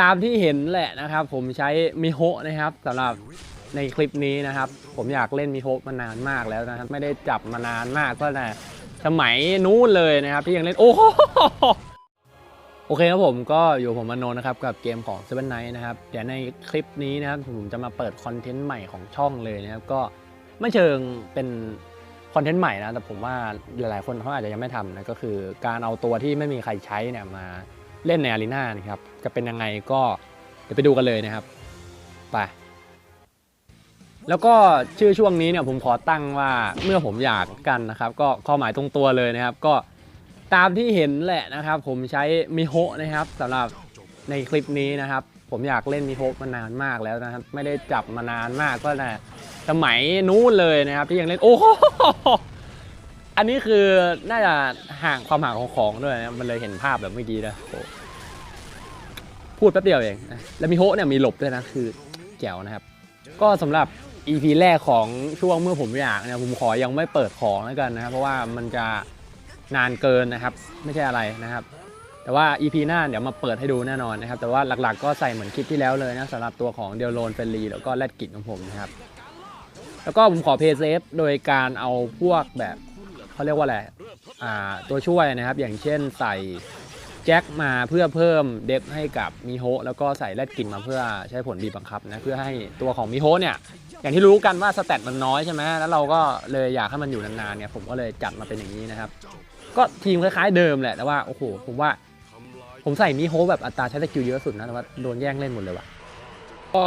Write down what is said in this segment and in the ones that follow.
ตามที่เห็นแหละนะครับ ผมใช้มิโฮะนะครับสำหรับในคลิปนี้นะครับ ผมอยากเล่นมิโฮะมานานมากแล้วนะครับ ไม่ได้จับมานานมากก็แต่สมัยนู้นเลยนะครับที่ยังเล่นโอ้โหโอเคครับผมก็อยู่ผมมโนนะครับกับเกมของ Seven Night นะครับเดี๋ยวในคลิปนี้นะครับผมจะมาเปิดคอนเทนต์ใหม่ของช่องเลยนะครับก็ไม่เชิงเป็นคอนเทนต์ใหม่นะแต่ผมว่าหลายๆคนเขาอาจจะยังไม่ทำนะก็คือการเอาตัวที่ไม่มีใครใช้เนี่ยมา เล่นในอารีนานะครับ จะเป็นยังไงก็เดี๋ยวไปดูกันเลยนะครับ ไป แล้วก็ชื่อช่วงนี้เนี่ยผมขอตั้งว่าเมื่อผมอยากกันนะครับ ก็ข้อหมายตรงตัวเลยนะครับ ก็ตามที่เห็นแหละนะครับ ผมใช้มิโฮะนะครับสำหรับในคลิปนี้นะครับ ผมอยากเล่นมิโฮะมานานมากแล้วนะครับ ไม่ได้จับมานานมากก็แต่สมัยนู้นเลยนะครับ ที่ยังเล่นโอ้โห อันนี้คือน่าจะห่างความห่างของของด้วยนะมันเลยเห็นภาพแบบเมื่อกี้นะโอ้พูดแป๊บเดียวเอง แล้วมีโฮเนี่ยมีหลบด้วยนะคือแจ๋วนะครับ ก็สำหรับ EP แรกของช่วงเมื่อผมอยากเนี่ยผมขอยังไม่เปิดของแล้วกันนะครับ เพราะว่ามันจะนานเกินนะครับ ไม่ใช่อะไรนะครับ แต่ว่า EP หน้าเดี๋ยวมาเปิดให้ดูแน่นอนนะครับ แต่ว่าหลักๆ ก็ใส่เหมือนคลิปที่แล้วเลยนะสำหรับตัวของเดลโลนเฟลลีแล้วก็แรดกิจของผมนะครับ แล้วก็ผมขอเพย์เซฟโดยการเอาพวกแบบ เขาเรียกว่าอะไรอ่าตัวช่วยนะครับ อย่างเช่นใส่แจ็คมาเพื่อเพิ่มเดฟให้กับมิโฮแล้วก็ใส่แรดกินมาเพื่อใช้ผลบีบบังคับนะเพื่อให้ตัวของมิโฮเนี่ยอย่างที่รู้กันว่าสแตทมันน้อยใช่ไหมแล้วเราก็เลยอยากให้มันอยู่นานๆเนี่ยผมก็เลยจัดมาเป็นอย่างนี้นะครับ ก็ทีมคล้ายๆเดิมแหละแต่ว่าโอ้โหผมว่า ผมใส่มิโฮแบบอัตราใช้สกิลเยอะสุดนะแต่ว่าโดนแย่งเล่นหมดเลยว่ะก็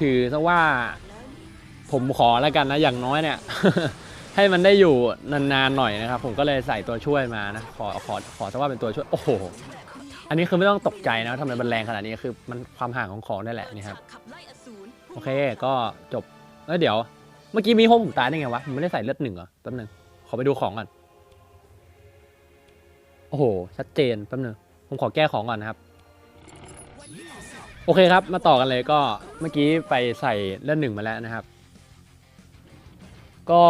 ถือซะว่า ผมขอแล้วกันนะอย่างน้อยเนี่ย ให้มันได้อยู่นานๆหน่อยนะครับผมก็เลยใส่ตัวช่วยมานะขอขอขอซะว่าเป็นตัวช่วยโอ้โหอันนี้คือไม่ต้องตกใจนะทำไมมันแรงขนาดนี้คือมันความห่างของของได้แหละนี่ครับโอเคก็จบแล้วเดี๋ยว เมื่อกี้มีโฮมผมตายได้ไงวะผมไม่ได้ใส่เลือดหนึ่งเหรอแป๊บนึงขอไปดูของก่อนโอ้โหชัดเจนแป๊บนึงผมขอแก้ของก่อนนะครับโอเคครับ มาต่อกันเลยก็เมื่อกี้ไปใส่เลือดหนึ่งมาแล้วนะครับ ก็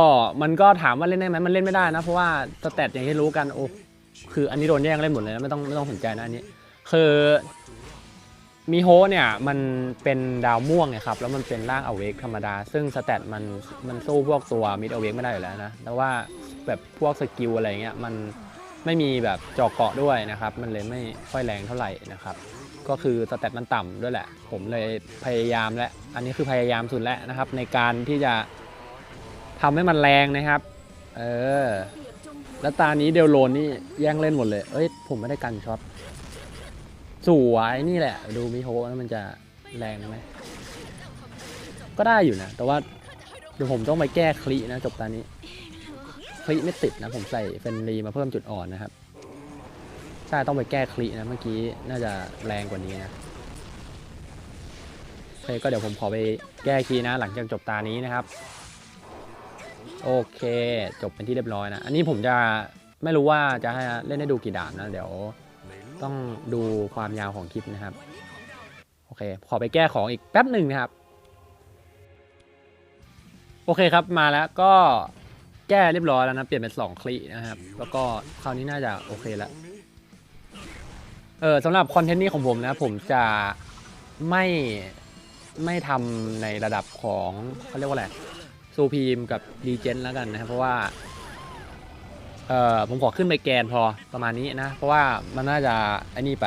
มันก็ถามว่าเล่นได้ไหมมันเล่นไม่ได้นะ เพราะว่าสเตตอย่างที่รู้กันโอ้คืออันนี้โดนแย่งเล่นหมดเลยนะไม่ต้องไม่ต้องสนใจนะอันนี้ คือมีโฮเนี่ยมันเป็นดาวม่วงไงครับแล้วมันเป็นร่างอเวกธรรมดา ซึ่งสเตตมันมันสู้พวกตัวมิดอเวกไม่ได้อยู่แล้วนะแต่ว่าแบบพวกสกิลอะไรเงี้ยมันไม่มีแบบเจาะเกาะด้วยนะครับ มันเลยไม่ค่อยแรงเท่าไหร่นะครับ ก็คือสเตตมันต่ำด้วยแหละ ผมเลยพยายามและ อันนี้คือพยายามสุดแล้วนะครับ ในการที่จะ ทำให้มันแรงนะครับ เออ แล้วตานี้เดลโลนนี่แย่งเล่นหมดเลย เอ้ย ผมไม่ได้กันช็อต สวยนี่แหละ ดูมิโฮแล้วมันจะแรงไหม ก็ได้อยู่นะ แต่ว่าเดี๋ยวผมต้องไปแก้คลีนะ จบตานี้ คลีไม่ติดนะ ผมใส่เฟนรีมาเพิ่มจุดอ่อนนะครับ ใช่ ต้องไปแก้คลีนะ เมื่อกี้น่าจะแรงกว่านี้นะโอเคก็เดี๋ยวผมขอไปแก้คีนะ หลังจากจบตานี้นะครับ โอเค จบเป็นที่เรียบร้อยนะ อันนี้ผมจะไม่รู้ว่าจะให้เล่นให้ดูกี่ด่านนะ เดี๋ยวต้องดูความยาวของคลิปนะครับ โอเค ขอไปแก้ของอีกแป๊บหนึ่งนะครับ โอเคครับมาแล้วก็แก้เรียบร้อยแล้วนะ เปลี่ยนเป็นสองคลินะครับ แล้วก็คราวนี้น่าจะโอเคแล้วเออสำหรับคอนเทนต์นี้ของผมนะ ผมจะไม่ไม่ทำในระดับของเขาเรียกว่าอะไร ซูพีมกับดีเจนแล้วกันนะครับเพราะว่าเอ่อผมขอขึ้นไปแกนพอประมาณนี้นะ เพราะว่ามันน่าจะไอ้นี่ไป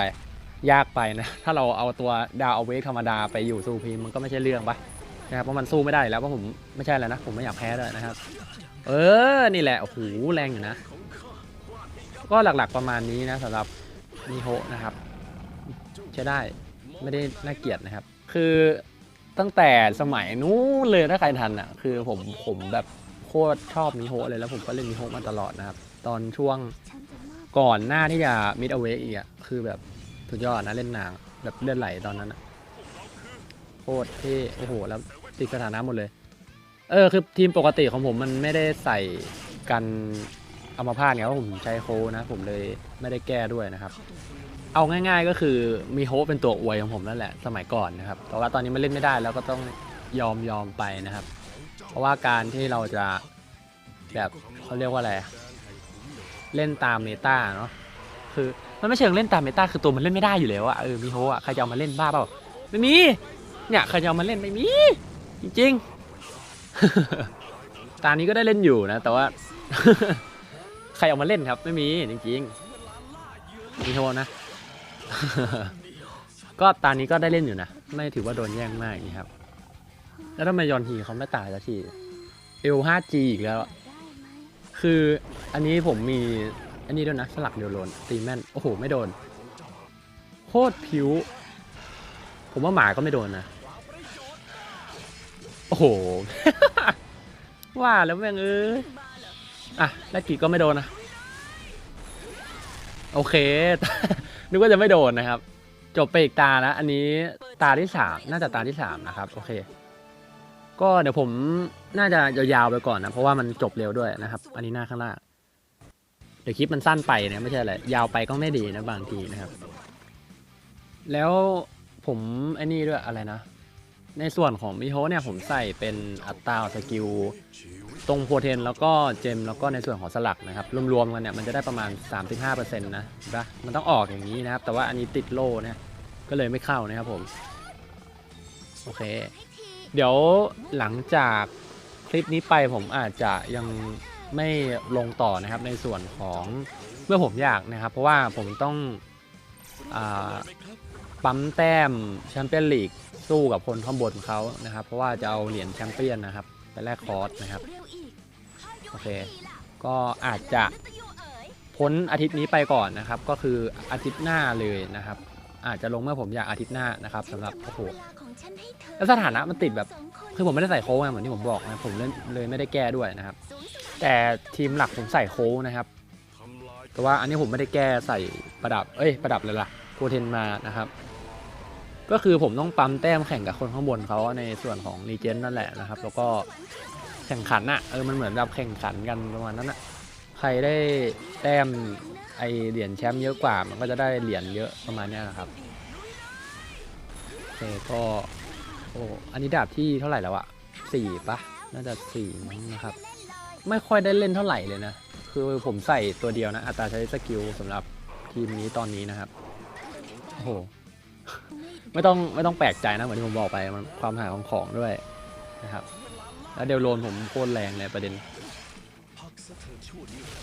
ยากไปนะ ถ้าเราเอาตัวดาวเอาเวกธรรมดาไปอยู่ซูพีมมันก็ไม่ใช่เรื่องปะนะครับเพราะมันสู้ไม่ได้แล้วเพราะผมไม่ใช่แล้วนะ ผมไม่อยากแพ้เลยนะครับ เออนี่แหละโอ้โหแรงอยู่นะ ก็หลักๆประมาณนี้นะสำหรับนิโฮนะครับใช้ได้ไม่ได้น่าเกลียดนะครับ คือ ตั้งแต่สมัยนู้นเลยถ้าใครทันอะ คือผมผมแบบโคตรชอบมิโฮะเลยแล้วผมก็เล่นมิโฮะมาตลอดนะครับ ตอนช่วงก่อนหน้าที่จะมิดเอาเวกอีกอะคือแบบสุดยอดนะเล่นนางแบบเลือดไหลตอนนั้นอะโคตรเท่โอ้โหแล้วติดสถานะหมดเลย เออคือทีมปกติของผมมันไม่ได้ใส่กันอัมาพาตไงว่าผมใช้โคนะ ผมเลยไม่ได้แก้ด้วยนะครับ เอาง่าย ๆ ก็คือมีโฮปเป็นตัวอวยของผมนั่นแหละสมัยก่อนนะครับ แต่ว่าตอนนี้มันเล่นไม่ได้แล้วก็ต้องยอมยอมไปนะครับ เพราะว่าการที่เราจะแบบเขาเรียกว่าอะไร เล่นตามเมตาเนาะคือมันไม่เชิงเล่นตามเมตาคือตัวมันเล่นไม่ได้อยู่แล้วอะเออมีโฮอะใครจะเอามาเล่นบ้าเปล่าไม่มีเนี่ยใครจะเอามาเล่นไม่มีจริงๆตานี้ก็ได้เล่นอยู่นะ แต่ว่า ใครเอามาเล่นครับ ไม่มีจริงๆมีโฮนะ ก็ตานี้ก็ได้เล่นอยู่นะ ไม่ถือว่าโดนแย่งมากนี้ครับ แล้วทำไมยอนฮีเขาไม่ตายสักทีเอล 5G อีกแล้ว คืออันนี้ผมมีอันนี้ด้วยนะสลักเดียวโลนตีแม่น โอ้โห ไม่โดน โคตรผิว ผมว่าหมาก็ไม่โดนนะ โอ้โห ว่าแล้วแม่งเอ้ยอะแรกกีก็ไม่โดนนะ โอเค นึกว่าจะไม่โดนนะครับ จบไปอีกตาแล้วอันนี้ตาที่สามน่าจะตาที่สามนะครับ โอเค ก็เดี๋ยวผมน่าจะยาวๆไปก่อนนะ เพราะว่ามันจบเร็วด้วยนะครับ อันนี้หน้าข้างล่างเดี๋ยวคลิปมันสั้นไปนะไม่ใช่อะไรยาวไปก็ไม่ดีนะบางทีนะครับ แล้วผมไอ้นี่ด้วยอะไรนะ ในส่วนของมิโฮเนี่ยผมใส่เป็นอัตราสกิล ตรงโพเทนแล้วก็เจมแล้วก็ในส่วนของสลักนะครับรวมๆกันเนี่ยมันจะได้ประมาณ 35%นะเห็นปะมันต้องออกอย่างนี้นะครับ แต่ว่าอันนี้ติดโล่เนี่ยก็เลยไม่เข้านะครับผม โอเค เดี๋ยวหลังจากคลิปนี้ไปผมอาจจะยังไม่ลงต่อนะครับในส่วนของเมื่อผมอยากนะครับ เพราะว่าผมต้องอปั๊มแต้มแชมเปี้ยนลีกสู้กับคนข้างบนเขานะครับ เพราะว่าจะเอาเหรียญแชมเปี้ยนนะครับ ไปแลกคอร์สนะครับ โอเค ก็อาจจะพ้นอาทิตย์นี้ไปก่อนนะครับ ก็คืออาทิตย์หน้าเลยนะครับ อาจจะลงเมื่อผมอยากอาทิตย์หน้านะครับสำหรับโอ้โหแล้วสถานะมันติดแบบคือผมไม่ได้ใส่โค้งไงเหมือนที่ผมบอกนะผมเลยเลยไม่ได้แก้ด้วยนะครับ แต่ทีมหลักผมใส่โค้งนะครับแต่ว่าอันนี้ผมไม่ได้แก้ใส่ประดับเอ้ยประดับเลยล่ะโปรเทนมานะครับ ก็คือผมต้องปั๊มแต้มแข่งกับคนข้างบนเขาในส่วนของรีเจนนั่นแหละนะครับ แล้วก็แข่งขันอะเออมันเหมือนแบบแข่งขันกันประมาณนั้นอะใครได้แต้มไอเหรียญแชมป์เยอะกว่ามันก็จะได้เหรียญเยอะประมาณนี้นะครับโอเคก็โอ้อันนี้ดาบที่เท่าไหร่แล้วอะสี่ปะน่าจะสี่มั้งนะครับ ไม่ค่อยได้เล่นเท่าไหร่เลยนะ คือผมใส่ตัวเดียวนะอัตราใช้สกิลสำหรับทีมนี้ตอนนี้นะครับโอ้โห ไม่ต้องไม่ต้องแปลกใจนะเหมือนที่ผมบอกไปมันความหายของของด้วยนะครับ แล้วเดลโลนผมโคตรแรงเลยประเด็น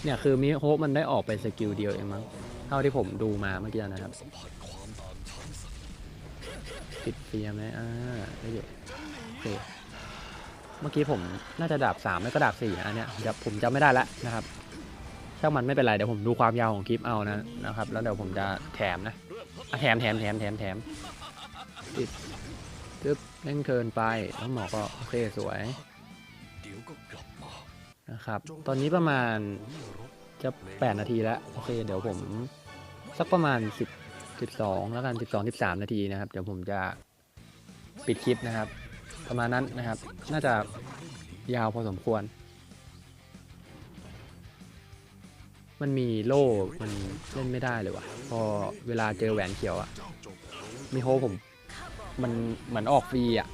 เนี่ยคือมิโฮปมันได้ออกไปสกิลเดียวเองมั้งเท่าที่ผมดูมาเมื่อกี้นะครับติดเฟียไหมอ่าได้อยู่โอเคเมื่อกี้ผมน่าจะดาบสามไม่ก็ดาบสี่อันเนี้ยเดี๋ยวผมจำไม่ได้และนะครับช่างมันไม่เป็นไรเดี๋ยวผมดูความยาวของคลิปเอานะนะครับ แล้วเดี๋ยวผมจะแถมนะอะแถมแถมแถมแถมแถม ติดจึ๊บเล่นเกินไปแล้วหมอก็โอเคสวยนะครับ ตอนนี้ประมาณจะ8นาทีแล้วโอเค เดี๋ยวผมสักประมาณ 10 12 แล้วกัน 12 13 นาทีนะครับ เดี๋ยวผมจะปิดคลิปนะครับ ประมาณนั้นนะครับ น่าจะยาวพอสมควร มันมีโล่มันเล่นไม่ได้เลยว่ะ พอเวลาเจอแหวนเขียวอะมีโฮผม มันเหมือนออกฟรีอะ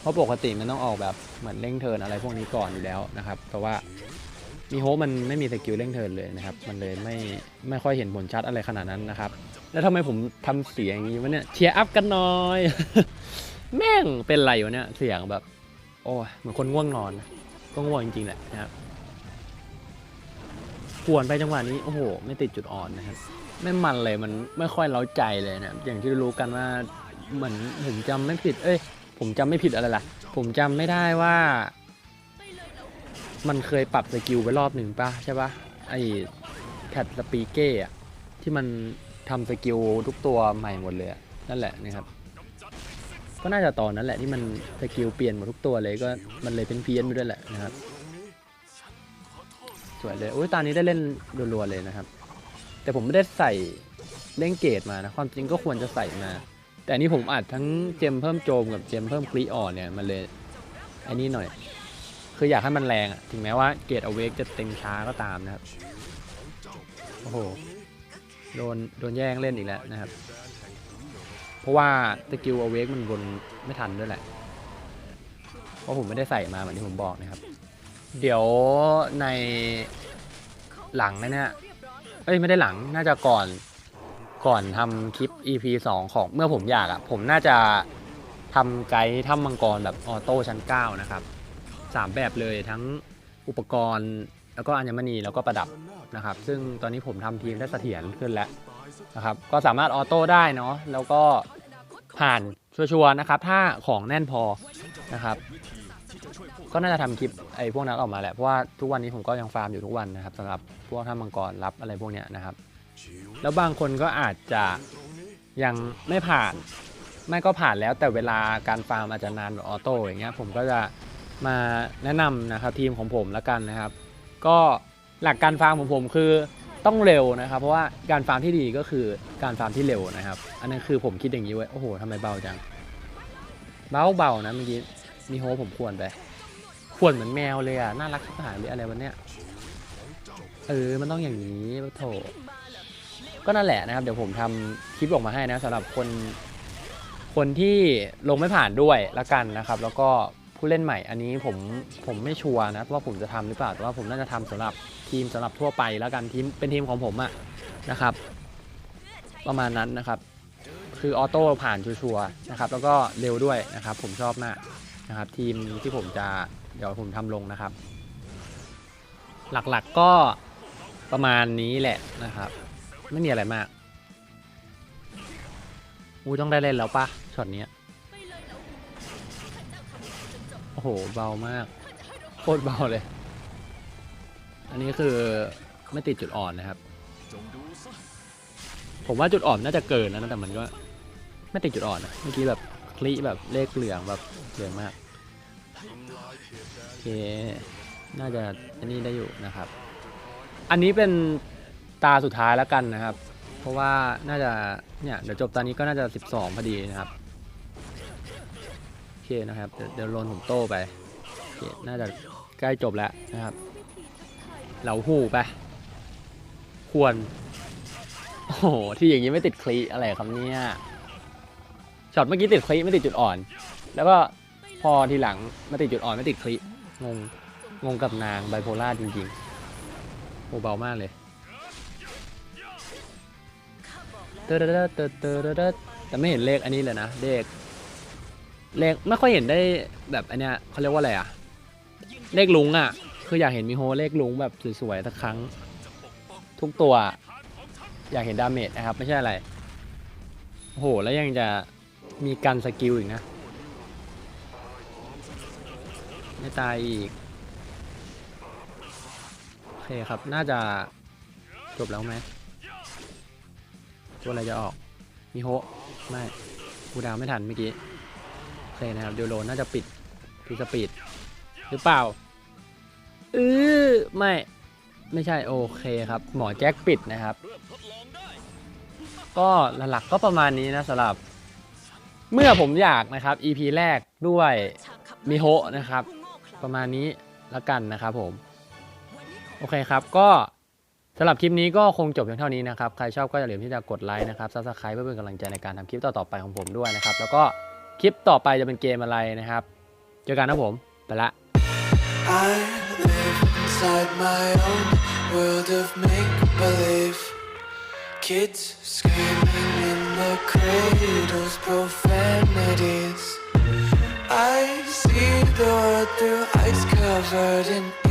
เพราะปกติมันต้องออกแบบเหมือนเร่งเทินอะไรพวกนี้ก่อนอยู่แล้วนะครับ แต่ว่ามีโฮมันไม่มีสกิลเร่งเทินเลยนะครับ มันเลยไม่ไม่ค่อยเห็นผลชัดอะไรขนาดนั้นนะครับ แล้วทำไมผมทำเสียงอย่างนี้วะเนี่ยเชียร์อัพกันหน่อย แม่งเป็นไรวะเนี่ยเสียงแบบ โอ้ยเหมือนคนง่วงนอนก็ง่วงจริงๆแหละนะครับขวนไปจังหวะนี้โอ้โห ไม่ติดจุดอ่อนนะครับไม่มันเลยมันไม่ค่อยเล้าใจเลยนะอย่างที่รู้กันว่า เหมือนผมจำไม่ผิด เอ้ย ผมจำไม่ผิดอะไรล่ะ ผมจำไม่ได้ว่า มันเคยปรับสกิลไปรอบหนึ่งป่ะใช่ป่ะ ไอ้แคทสปีเก้อะที่มันทำสกิลทุกตัวใหม่หมดเลยนั่นแหละนะครับ ก็น่าจะตอนนั้นแหละที่มันสกิลเปลี่ยนหมดทุกตัวเลยก็มันเลยเป็นเพี้ยนไปด้วยแหละนะครับ สวยเลยโอ้ยตอนนี้ได้เล่นรัวๆเลยนะครับ แต่ผมไม่ได้ใส่เล่งเกตมานะความจริงก็ควรจะใส่มา แต่อันนี้ผมอัดทั้งเจมเพิ่มโจมกับเจมเพิ่มคลีออนเนี่ยมันเลยอ้นี่หน่อย คืออยากให้มันแรงอะถึงแม้ว่าเกตเอาเวกจะเต็งช้าก็ตามนะครับ โอ้โห โดนโดนแย่งเล่นอีกแล้วนะครับ เพราะว่าสกิลเอาเวกมันบนไม่ทันด้วยแหละ เพราะผมไม่ได้ใส่มาเหมือนที่ผมบอกนะครับ เดี๋ยวในหลังนะเนี่ยเอ้ยไม่ได้หลังน่าจะก่อน ก่อนทำคลิป EP 2 ของเมื่อผมอยากอะ่ะผมน่าจะทำไกด์ถ้ำมังกรแบบออโต้ชั้น 9 นะครับสามแบบเลยทั้งอุปกรณ์แล้วก็อัญมณีแล้วก็ประดับนะครับ ซึ่งตอนนี้ผมทำทีมได้เสถียรขึ้นแล้วนะครับ ก็สามารถออโต้ได้เนาะแล้วก็ผ่านชัวร์ๆนะครับ ถ้าของแน่นพอนะครับ ก็น่าจะทำคลิปไอ้พวกนั้นออกมาแหละเพราะว่าทุกวันนี้ผมก็ยังฟาร์มอยู่ทุกวันนะครับสำหรับพวกถ้ำมังกรรับอะไรพวกเนี้ยนะครับ แล้วบางคนก็อาจจะยังไม่ผ่าน ไม่ก็ผ่านแล้วแต่เวลาการฟาร์มอาจจะนานแบบออโต้อย่างเงี้ยผมก็จะมาแนะนำนะครับทีมของผมแล้วกันนะครับ ก็หลักการฟาร์มของผมคือต้องเร็วนะครับ เพราะว่าการฟาร์มที่ดีก็คือการฟาร์มที่เร็วนะครับ อันนั้นคือผมคิดอย่างนี้ไว้โอ้โหทำไมเบาจัง เบาเบานะเมื่อกี้มีโฮผมควรไปควรเหมือนแมวเลยอะน่ารักชิบหายเลยอะไรวันเนี้ยเออมันต้องอย่างนี้โถ ก็นั่นแหละนะครับ เดี๋ยวผมทำคลิปออกมาให้นะสำหรับคน คนที่ลงไม่ผ่านด้วยละกันนะครับ แล้วก็ผู้เล่นใหม่อันนี้ผมผมไม่ชัวร์นะว่าผมจะทำหรือเปล่าแต่ว่าผมน่าจะทำสำหรับทีมสำหรับทั่วไปแล้วกันทีมเป็นทีมของผมอะนะครับ ประมาณนั้นนะครับ คือออโต้ผ่านชัวร์นะครับ แล้วก็เร็วด้วยนะครับ ผมชอบมากนะครับ ทีมที่ผมจะเดี๋ยวผมทำลงนะครับ หลักๆก็ประมาณนี้แหละนะครับ ไม่มีอะไรมากอูต้องได้เล่นแล้วปะช็อตนี้โอ้โห เบามากโคตรเบาเลย อันนี้คือไม่ติดจุดอ่อนนะครับ ผมว่าจุดอ่อนน่าจะเกินแล้วนะแต่มันก็ ไม่ติดจุดอ่อนอะเมื่อกี้แบบคลิแบบเลขเหลืองแบบเหลืองมากโอเคน่าจะอันนี้ได้อยู่นะครับ อันนี้เป็น ตาสุดท้ายแล้วกันนะครับ เพราะว่าน่าจะเนี่ยเดี๋ยวจบตอนนี้ก็น่าจะ 12 พอดีนะครับโอเคนะครับเดี๋ยวโลนผมโต้ไปโอเคน่าจะใกล้จบแล้วนะครับเหลาหูไป ควร โอ้โห ที่อย่างนี้ไม่ติดคลีอะไรครับเนี่ยช็อตเมื่อกี้ติดคลีไม่ติดจุดอ่อน แล้วก็พอทีหลังมาติดจุดอ่อนไม่ติดคลีงงงงกับนางไบโพล่าจริงๆโอ้เบามากเลย เตอร์เตอร์เตอร์เตอร์เตอร์แต่ไม่เห็นเลขอันนี้เลยนะเลขเลขไม่ค่อยเห็นได้แบบอันเนี้ยเขาเรียกว่าอะไรอะเลขลุงอะคืออยากเห็นมีโฮเลขลุงแบบสวยๆสักครั้ง ทุกตัว อยากเห็นดาเมจนะครับ ไม่ใช่อะไรโอ้โหแล้วยังจะมีกันสกิลอีกนะไม่ตายอีกโอเคครับน่าจะจบแล้วไหม ตัวอะไรจะออก มีโฮไม่กูดาวไม่ทันเมื่อกี้โอเคนะครับเดยวโลน่าจะปิดพีสปีดหรือเปล่าเออไม่ไม่ใช่โอเคครับ หมอแจ็คปิดนะครับ ก็หลักๆก็ประมาณนี้นะสำหรับ เมื่อผมอยากนะครับ EP แรกด้วยมิโฮนะครับ ประมาณนี้ละกันนะครับผม โอเคครับก็ สำหรับคลิปนี้ก็คงจบเพียงเท่านี้นะครับ ใครชอบก็อย่าลืมที่จะกดไลค์นะครับซับสไคร b e เพื่อเป็นกำลังใจในการทำคลิปต่อๆไปของผมด้วยนะครับ แล้วก็คลิปต่อไปจะเป็นเกมอะไรนะครับ เจอกันนะผม ไปละ I live inside my own world of make believe. Kids screaming in the cradles, profanities. I see the world through ice covered in